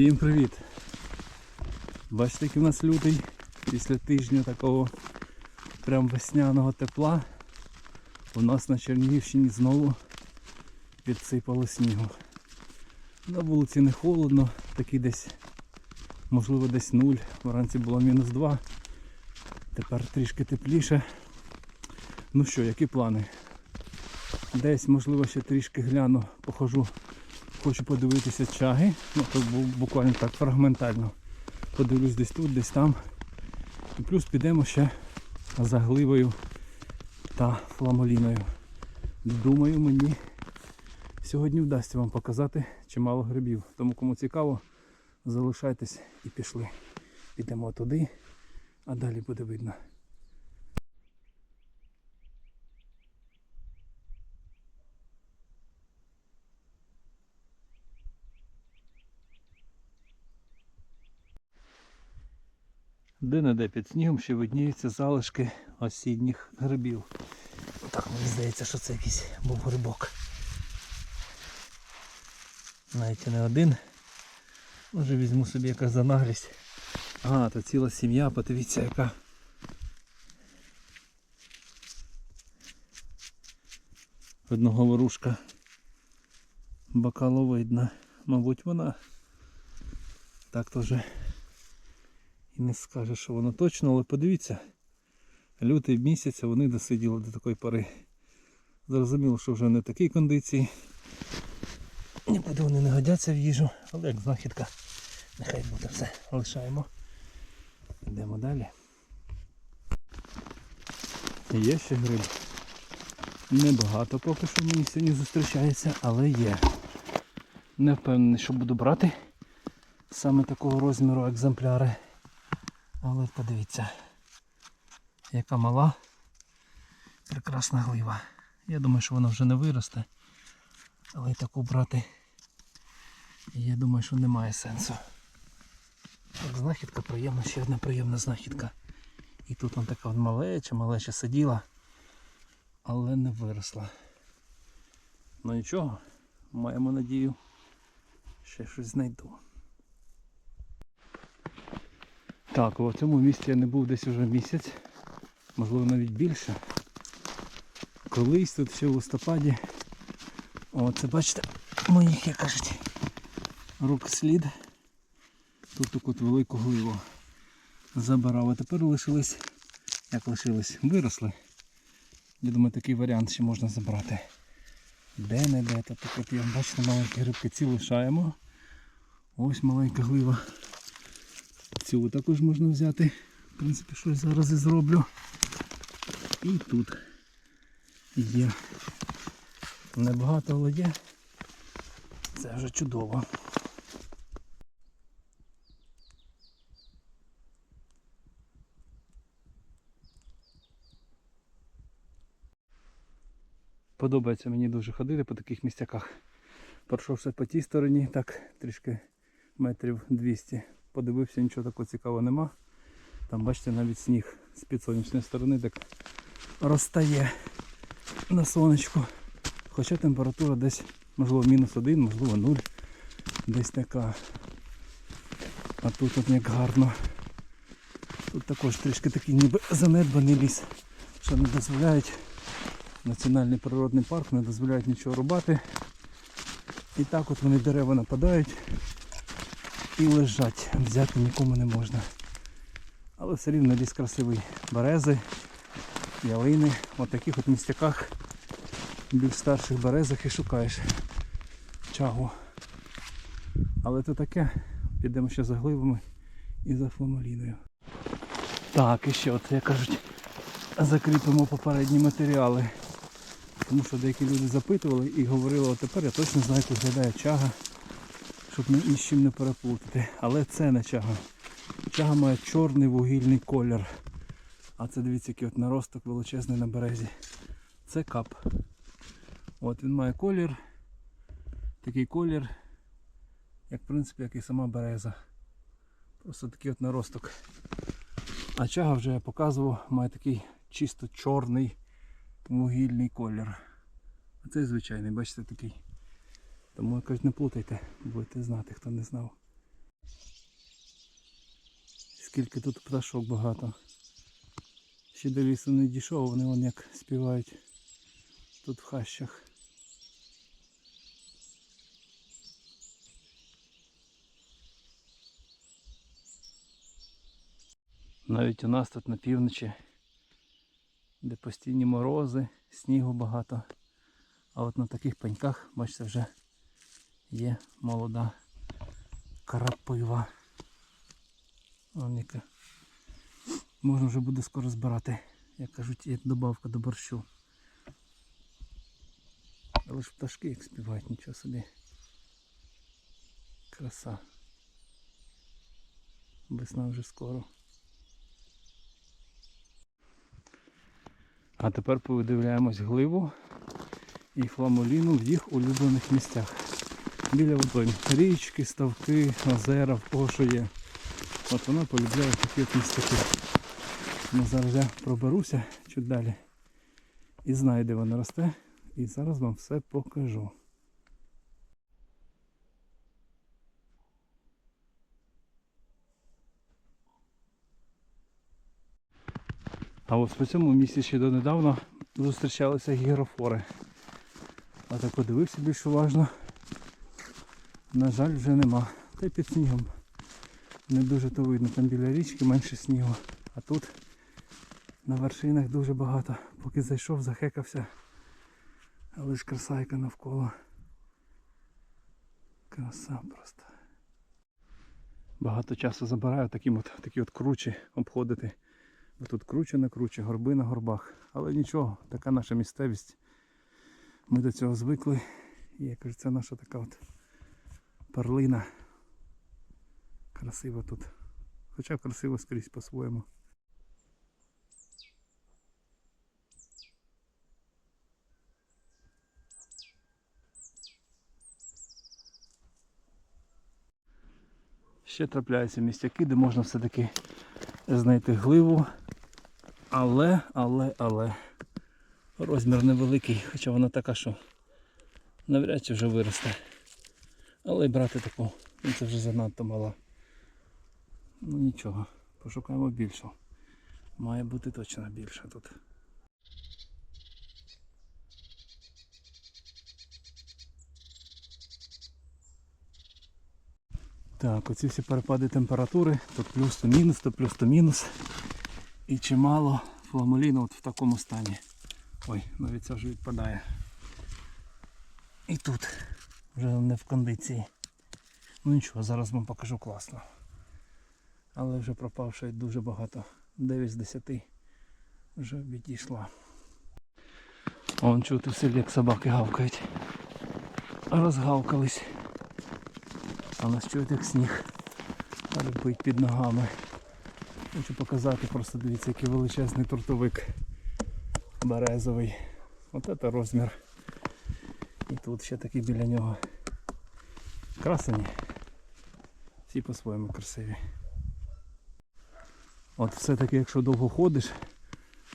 Всім привіт! Бачите, який у нас лютий після тижня такого прям весняного тепла. У нас на Чернігівщині знову підсипало снігу. На вулиці не холодно, такий десь, можливо, десь нуль. Вранці було мінус 2. Тепер трішки тепліше. Ну що, які плани? Десь, можливо, ще трішки гляну, похожу Хочу подивитися чаги, ну бу- буквально так фрагментально. Подивлюсь десь тут, десь там. І плюс підемо ще за гливою та фламоліною. Думаю, мені сьогодні вдасться вам показати чимало грибів. Тому кому цікаво, залишайтесь і пішли. Підемо туди, а далі буде видно. Де-не-де під снігом ще видніються залишки осінніх грибів. Так мені здається, що це якийсь був грибок. Навіть не один. Може візьму собі якась за наглість. А, то ціла сім'я, подивіться яка. Видно говорушка бакаловидна. Мабуть вона так і не скаже, що воно точно, але подивіться, лютий місяць вони досиділи до такої пори. Зрозуміло, що вже не в такій кондиції. Нікуди вони не годяться в їжу, але як знахідка, нехай буде все. Лишаємо. Йдемо далі. Є ще гриб. Небагато поки що мені сьогодні зустрічається, але є. Не впевнений, що буду брати саме такого розміру екземпляри. Але подивіться, яка мала, прекрасна глива. Я думаю, що вона вже не виросте. Але таку брати, я думаю, що немає сенсу. Так, знахідка приємна, ще одна приємна знахідка. І тут вона така малеча, малеча сиділа, але не виросла. Ну нічого, маємо надію, ще щось знайду. Так, у цьому місці я не був десь уже місяць, можливо навіть більше. Колись тут ще в листопаді. О, це бачите, моїх, як кажуть, рук слід. Тут таку велику гливу забирав. А тепер лишились, як лишились, виросли. Я думаю, такий варіант ще можна забрати. Де не де, то так от бачите, маленькі грибки ці лишаємо. Ось маленька глива. Цю також можна взяти. В принципі, щось зараз і зроблю. І тут є. Небагато, але є. Це вже чудово. Подобається мені дуже ходити по таких місцяках. Пройшовся по тій стороні, так трішки метрів 200 подивився, нічого такого цікавого нема. Там бачите навіть сніг з під сонячної сторони так розтає на сонечку. Хоча температура десь, можливо, мінус один, можливо, нуль. Десь така. А тут от як гарно. Тут також трішки такий ніби занедбаний ліс, що не дозволяють. Національний природний парк не дозволяють нічого рубати. І так от вони дерева нападають і лежать. Взяти нікому не можна. Але все рівно ліс красивий. Берези, ялини. От таких от містяках більш старших березах і шукаєш чагу. Але то таке, підемо ще за гливами і за фламоліною. Так, і ще от, як кажуть, закріпимо попередні матеріали. Тому що деякі люди запитували і говорили, от тепер я точно знаю, як виглядає чага щоб ні з чим не переплутати. Але це не чага. Чага має чорний вугільний колір. А це дивіться, який от наросток величезний на березі. Це кап. От він має колір. Такий колір, як в принципі, як і сама береза. Просто такий от наросток. А чага вже я показував, має такий чисто чорний вугільний колір. А цей звичайний, бачите, такий. Тому якось не плутайте, будете знати, хто не знав. скільки тут пташок багато. Ще до лісу не дійшов, вони вон як співають тут в хащах. Навіть у нас тут на півночі, де постійні морози, снігу багато. А от на таких пеньках, бачите, вже є молода крапива. Яка. Можна вже буде скоро збирати, як кажуть, як добавка до борщу. Але ж пташки як співають, нічого собі. Краса. Весна вже скоро. А тепер подивляємось гливу і фламоліну в їх улюблених місцях. Біля водойм. Річки, ставки, озера, в кого що є. От вона полюбляє такі от містки. Ну, зараз я проберуся чуть далі. І знаю, де вона росте. І зараз вам все покажу. А ось по цьому місці ще донедавна зустрічалися гірофори. А так подивився більш уважно. На жаль, вже нема. Та й під снігом. Не дуже то видно, там біля річки менше снігу. А тут на вершинах дуже багато. Поки зайшов, захекався. Але ж краса яка навколо. Краса просто. Багато часу забираю таким от, такі от кручі обходити. Бо тут круче на круче, горби на горбах. Але нічого, така наша місцевість. Ми до цього звикли. І я кажу, це наша така от перлина. Красиво тут. Хоча красиво скрізь по-своєму. Ще трапляються містяки, де можна все-таки знайти гливу. Але, але, але розмір невеликий, хоча вона така, що навряд чи вже виросте. Але брати таку, ну це вже занадто мала. Ну нічого, пошукаємо більшу. Має бути точно більша тут. Так, оці всі перепади температури, то плюс, то мінус, то плюс, то мінус. І чимало фламуліну от в такому стані. Ой, навіть це вже відпадає. І тут вже не в кондиції. Ну нічого, зараз вам покажу класно. Але вже пропавши дуже багато. 9 з 10 вже відійшла. Вон чути в селі, як собаки гавкають. Розгавкались. А нас чують як сніг. Рибить під ногами. Хочу показати, просто дивіться, який величезний трутовик березовий. От це розмір. І тут ще такий біля нього. Красені. Всі по-своєму красиві. От все-таки, якщо довго ходиш,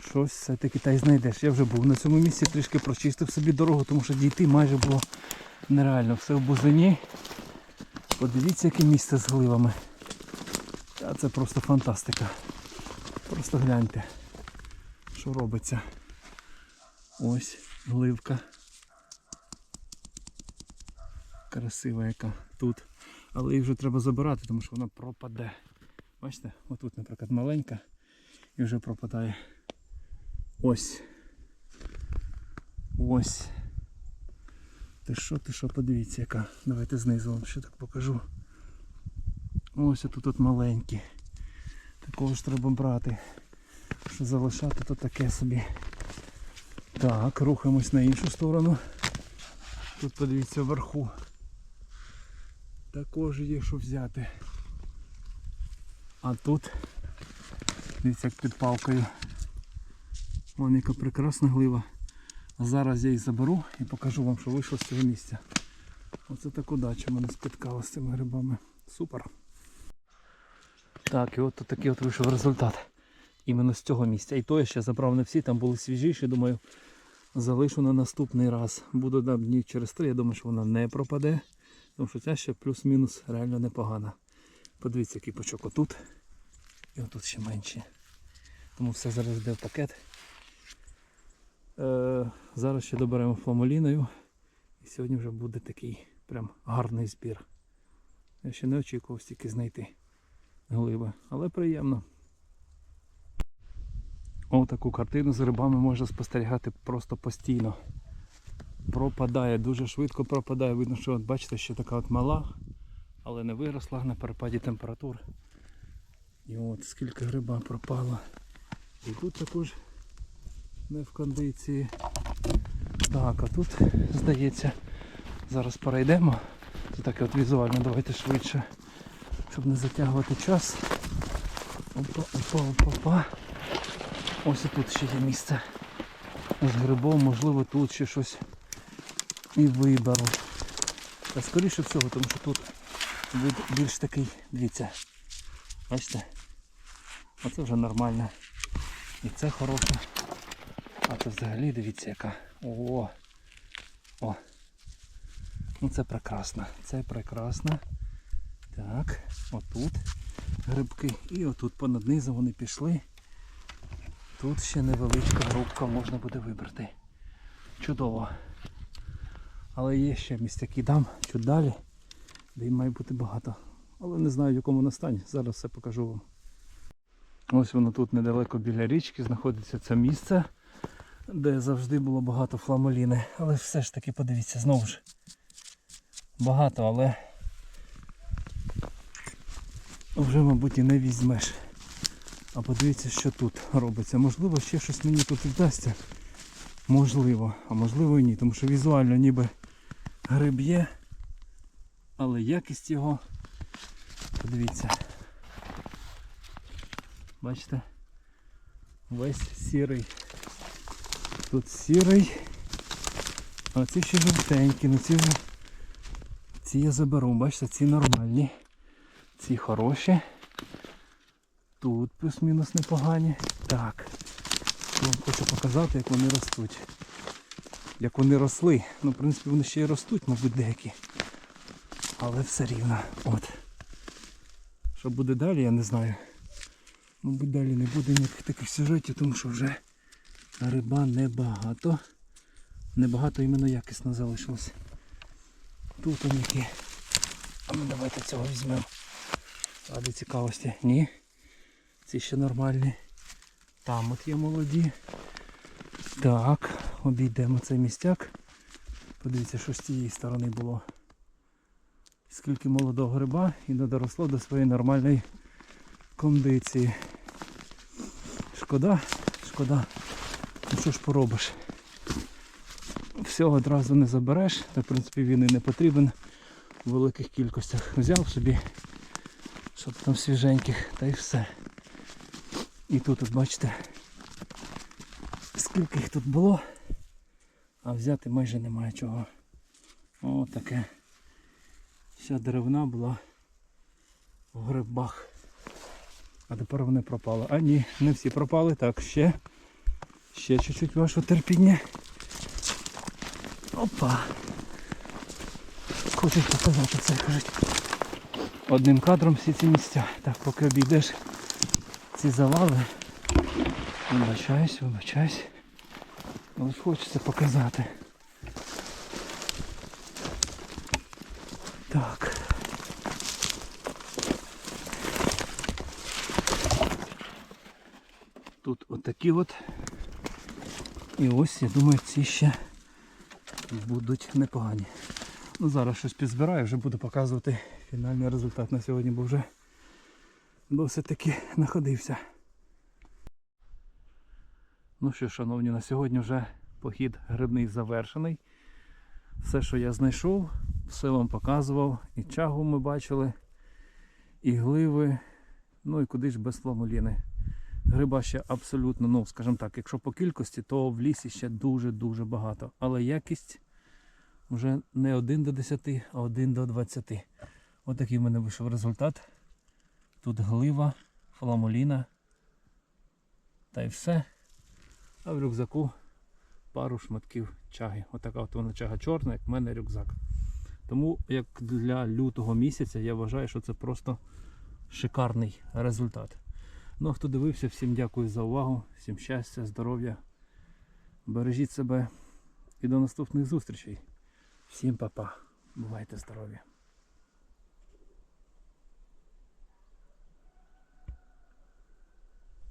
щось все-таки та й знайдеш. Я вже був на цьому місці, трішки прочистив собі дорогу, тому що дійти майже було нереально. Все в бузині. Подивіться, яке місце з гливами. Та це просто фантастика. Просто гляньте, що робиться. Ось гливка. Красива яка тут. Але її вже треба забирати, тому що вона пропаде. Бачите, отут, наприклад, маленька і вже пропадає. Ось. Ось. Ти що, ти що, подивіться яка. Давайте знизу вам ще так покажу. Ось тут от маленькі. Такого ж треба брати. Що залишати, то таке собі. Так, рухаємось на іншу сторону. Тут подивіться вверху. Також є що взяти. А тут, дивіться, як під палкою. Вон яка прекрасна глива. Зараз я її заберу і покажу вам, що вийшло з цього місця. Оце так удача мене спіткала з цими грибами. Супер. Так, і от такий от вийшов результат. Іменно з цього місця. І то я ще забрав не всі, там були свіжіші, думаю, залишу на наступний раз. Буду дам днів через три, я думаю, що вона не пропаде. Тому що ця ще плюс-мінус реально непогана. Подивіться, який пучок отут. І отут ще менші. Тому все зараз йде в пакет. Е, зараз ще доберемо фламоліною. І сьогодні вже буде такий прям гарний збір. Я ще не очікував стільки знайти глиби, але приємно. О, таку картину з грибами можна спостерігати просто постійно. Пропадає, дуже швидко пропадає. Видно, що от бачите, що така от мала, але не виросла на перепаді температур. І от скільки гриба пропало. І тут також не в кондиції. Так, а тут, здається, зараз перейдемо. Це таке от візуально, давайте швидше, щоб не затягувати час. Опа, опа, опа, опа. Ось і тут ще є місце. З грибом, можливо, тут ще щось і виберу. Та скоріше всього, тому що тут вид більш такий, дивіться. Бачите? Оце вже нормально. І це хороше. А це взагалі дивіться яка. О! О! Ну це прекрасно. Це прекрасно. Так, отут грибки. І отут понад низом вони пішли. Тут ще невеличка грубка можна буде вибрати. Чудово. Але є ще місцяки дам чуть далі, де й має бути багато. Але не знаю в якому вона стані. Зараз все покажу вам. Ось воно тут недалеко біля річки знаходиться це місце, де завжди було багато фламоліни. Але все ж таки подивіться, знову ж. Багато, але вже, мабуть, і не візьмеш. А подивіться, що тут робиться. Можливо, ще щось мені тут вдасться. Можливо, а можливо і ні. Тому що візуально ніби гриб є, але якість його, подивіться. Бачите? Весь сірий. Тут сірий. А ці ще жовтенькі, ну ці вже ці я заберу, бачите, ці нормальні. Ці хороші. Тут плюс-мінус непогані. Так. Я вам хочу показати, як вони ростуть. Як вони росли. Ну, в принципі, вони ще й ростуть, мабуть, деякі. Але все рівно. От. Що буде далі, я не знаю. Мабуть, далі не буде ніяких таких сюжетів, тому що вже риба небагато. Небагато іменно якісно залишилось. Тут вони які. А ну давайте цього візьмемо. Ради цікавості. Ні. Ці ще нормальні. Там от є молоді. Так, обійдемо цей містяк. Подивіться, що з цієї сторони було. Скільки молодого гриба і не доросло до своєї нормальної кондиції. Шкода, шкода. Ну що ж поробиш? Всього одразу не забереш, та в принципі він і не потрібен в великих кількостях. Взяв собі, щоб там свіженьких, та й все. І тут, от бачите, скільки їх тут було, а взяти майже немає чого. О, таке. Вся деревина була в грибах. А тепер вони пропали. А ні, не всі пропали. Так, ще. Ще чуть-чуть вашого терпіння. Опа. Хочуть показати це, кажуть. Одним кадром всі ці місця. Так, поки обійдеш ці завали. Вибачаюсь, вибачаюсь. Ж хочеться показати. Так. Тут отакі от. І ось, я думаю, ці ще будуть непогані. Ну зараз щось підзбираю, вже буду показувати фінальний результат на сьогодні, бо вже досить таки находився. Ну що, шановні, на сьогодні вже похід грибний завершений. Все, що я знайшов, все вам показував. І чагу ми бачили, і гливи, ну і куди ж без фламуліни. Гриба ще абсолютно, ну, скажімо так, якщо по кількості, то в лісі ще дуже-дуже багато. Але якість вже не 1 до 10, а 1 до 20. Отакий в мене вийшов результат. Тут глива, фламуліна та й все. А в рюкзаку пару шматків чаги. Отака от вона чага чорна, як в мене рюкзак. Тому як для лютого місяця я вважаю, що це просто шикарний результат. Ну а хто дивився, всім дякую за увагу, всім щастя, здоров'я. Бережіть себе і до наступних зустрічей. Всім па-па. Бувайте здорові!